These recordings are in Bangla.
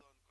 marathon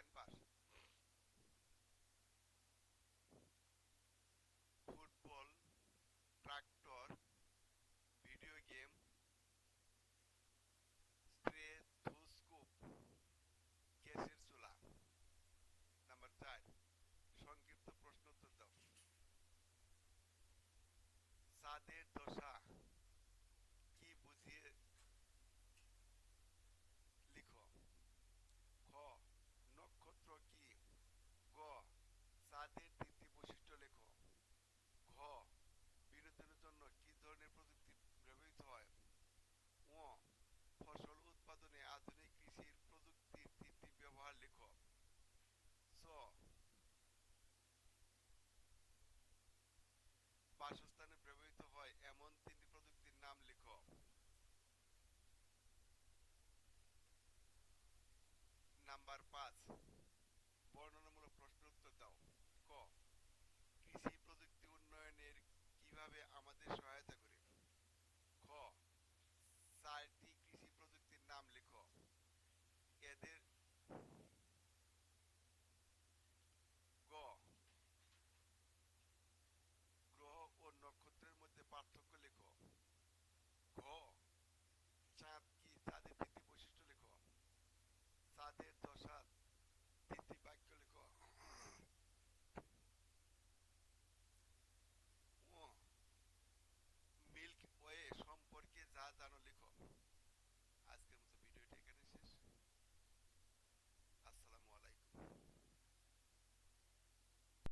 and pass. নাম্বার পাঁচ, বর্ণনামূলক প্রশ্ন উত্তর দাও। ক, কৃষি প্রযুক্তি উন্নয়নের কীভাবে আমাদের সহায়তা করে? খ, চারটি কৃষি প্রযুক্তির নাম লেখো। এদের গ, গ্রহ ও নক্ষত্রের মধ্যে পার্থক্য লেখ। ঘ